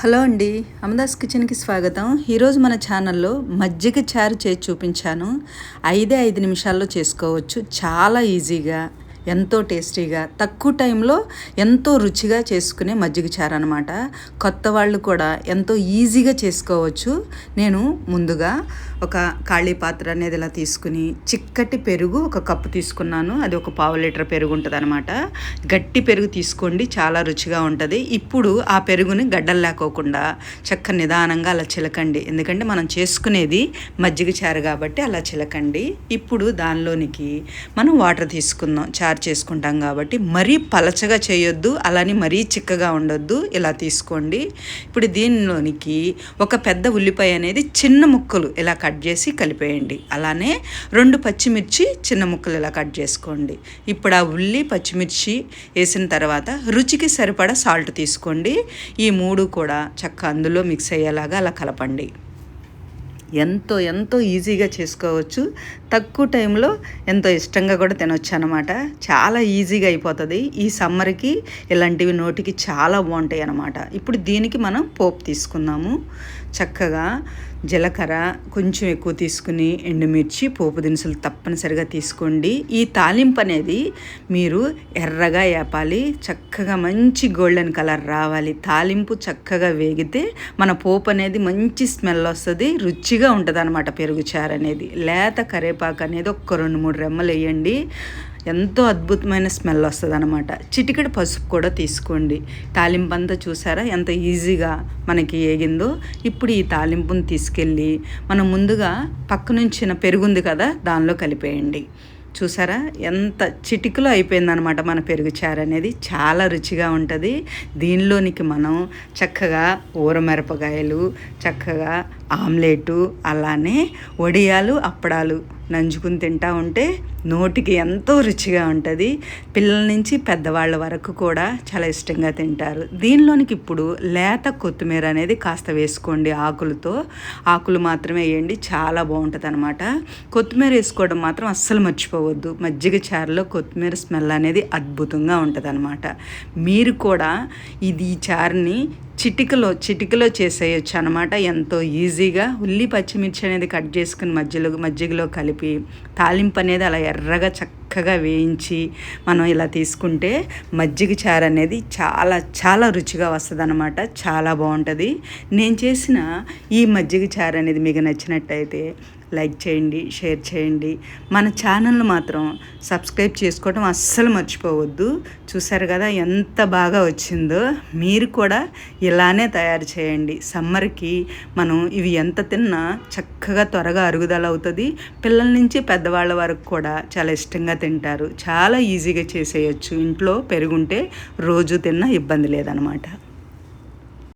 Hello అండి అమదాస్ కిచెన్కి స్వాగతం. ఈరోజు మన ఛానల్లో మజ్జిగ చారు చేసి చూపించాను. ఐదే ఐదు నిమిషాల్లో చేసుకోవచ్చు. చాలా ఈజీగా. ఎంతో టేస్టీగా తక్కువ టైంలో ఎంతో రుచిగా చేసుకునే మజ్జిగ చారు అనమాట కొత్త వాళ్ళు కూడా ఎంతో ఈజీగా చేసుకోవచ్చు. నేను ముందుగా ఒక ఖాళీ పాత్ర అనేది ఇలా తీసుకుని చిక్కటి పెరుగు ఒక కప్పు తీసుకున్నాను. అది ఒక పావు లీటర్ పెరుగు ఉంటుంది అనమాట గట్టి పెరుగు తీసుకోండి చాలా రుచిగా ఉంటుంది. ఇప్పుడు ఆ పెరుగుని గడ్డలు లేకోకుండా చక్క నిదానంగా అలా చిలకండి. ఎందుకంటే మనం చేసుకునేది మజ్జిగ చారు కాబట్టి అలా చిలకండి. ఇప్పుడు దానిలోనికి మనం వాటర్ తీసుకుందాం. చారు చేసుకుంటాం కాబట్టి మరీ పలచగా చేయొద్దు అలానే మరీ చిక్కగా ఉండొద్దు. ఇలా తీసుకోండి. ఇప్పుడు దీనిలోనికి ఒక పెద్ద ఉల్లిపాయ అనేది చిన్న ముక్కలు ఇలా కట్ చేసి కలిపేయండి. అలానే రెండు పచ్చిమిర్చి చిన్న ముక్కలు ఇలా కట్ చేసుకోండి. ఇప్పుడు ఆ ఉల్లి పచ్చిమిర్చి వేసిన తర్వాత రుచికి సరిపడా సాల్ట్ తీసుకోండి. ఈ మూడు కూడా చక్క అందులో మిక్స్ అయ్యేలాగా అలా కలపండి. ఎంతో ఎంతో ఈజీగా చేసుకోవచ్చు. తక్కువ టైంలో ఎంతో ఇష్టంగా కూడా తినొచ్చు అనమాట చాలా ఈజీగా అయిపోతుంది. ఈ సమ్మర్కి ఇలాంటివి నోటికి చాలా బాగుంటాయి అనమాట ఇప్పుడు దీనికి మనం పోపు తీసుకుందాము. చక్కగా జీలకర్ర కొంచెం ఎక్కువ తీసుకుని ఎండుమిర్చి పోపు దినుసులు తప్పనిసరిగా తీసుకోండి. ఈ తాలింపు అనేది మీరు ఎర్రగా వేపాలి చక్కగా మంచి గోల్డెన్ కలర్ రావాలి. తాలింపు చక్కగా వేగితే మన పోపు అనేది మంచి స్మెల్ వస్తుంది రుచి రుచిగా ఉంటుంది అనమాట పెరుగు చారు అనేది. లేత కరేపాకు అనేది ఒక్క రెండు మూడు రెమ్మలు వేయండి. ఎంతో అద్భుతమైన స్మెల్ వస్తుంది అనమాట చిటికెడు పసుపు కూడా తీసుకోండి. తాలింపు అంతా చూసారా? ఎంత ఈజీగా మనకి ఏగిందో ఇప్పుడు ఈ తాలింపుని తీసుకెళ్ళి మనం ముందుగా పక్క నుంచిన పెరుగుంది కదా దానిలో కలిపేయండి. చూసారా? ఎంత చిటికలో అయిపోయిందనమాట మన పెరుగు చారు అనేది. చాలా రుచిగా ఉంటుంది. దీనిలోనికి మనం చక్కగా ఊరమిరపకాయలు చక్కగా ఆమ్లెటు అలానే వడియాలు అప్పడాలు నంజుకుని తింటా ఉంటే నోటికి ఎంతో రుచిగా ఉంటుంది. పిల్లల నుంచి పెద్దవాళ్ళ వరకు కూడా చాలా ఇష్టంగా తింటారు. దీనిలోనికి ఇప్పుడు లేత కొత్తిమీర అనేది కాస్త వేసుకోండి ఆకులతో. ఆకులు మాత్రమే వేయండి చాలా బాగుంటుంది అనమాట కొత్తిమీర వేసుకోవడం మాత్రం అస్సలు మర్చిపోవద్దు. మజ్జిగ చారులో కొత్తిమీర స్మెల్ అనేది అద్భుతంగా ఉంటుంది అనమాట మీరు కూడా ఇది ఈ చారుని చిటికలో చిటికలో చేసేయచ్చు అనమాట ఎంతో ఈజీగా ఉల్లి పచ్చిమిర్చి అనేది కట్ చేసుకుని మధ్యలో మజ్జిగలో కలిపి తాలింపు అనేది అలా ఎర్రగా చక్కగా వేయించి మనం ఇలా తీసుకుంటే మజ్జిగ చారు అనేది చాలా చాలా రుచిగా వస్తుంది అనమాట చాలా బాగుంటుంది. నేను చేసిన ఈ మజ్జిగ చారు అనేది మీకు నచ్చినట్టయితే లైక్ చేయండి షేర్ చేయండి. మన ఛానల్ను మాత్రం సబ్స్క్రైబ్ చేసుకోవడం అస్సలు మర్చిపోవద్దు. చూసారు కదా ఎంత బాగా వచ్చిందో? మీరు కూడా ఇలానే తయారు చేయండి. సమ్మర్కి మనం ఇవి ఎంత తిన్నా చక్కగా త్వరగా అరుగుదల అవుతుంది. పిల్లల నుంచి పెద్దవాళ్ళ వరకు కూడా చాలా ఇష్టంగా తింటారు. చాలా ఈజీగా చేసేయచ్చు. ఇంట్లో పెరుగుంటే రోజు తిన్నా ఇబ్బంది లేదనమాట.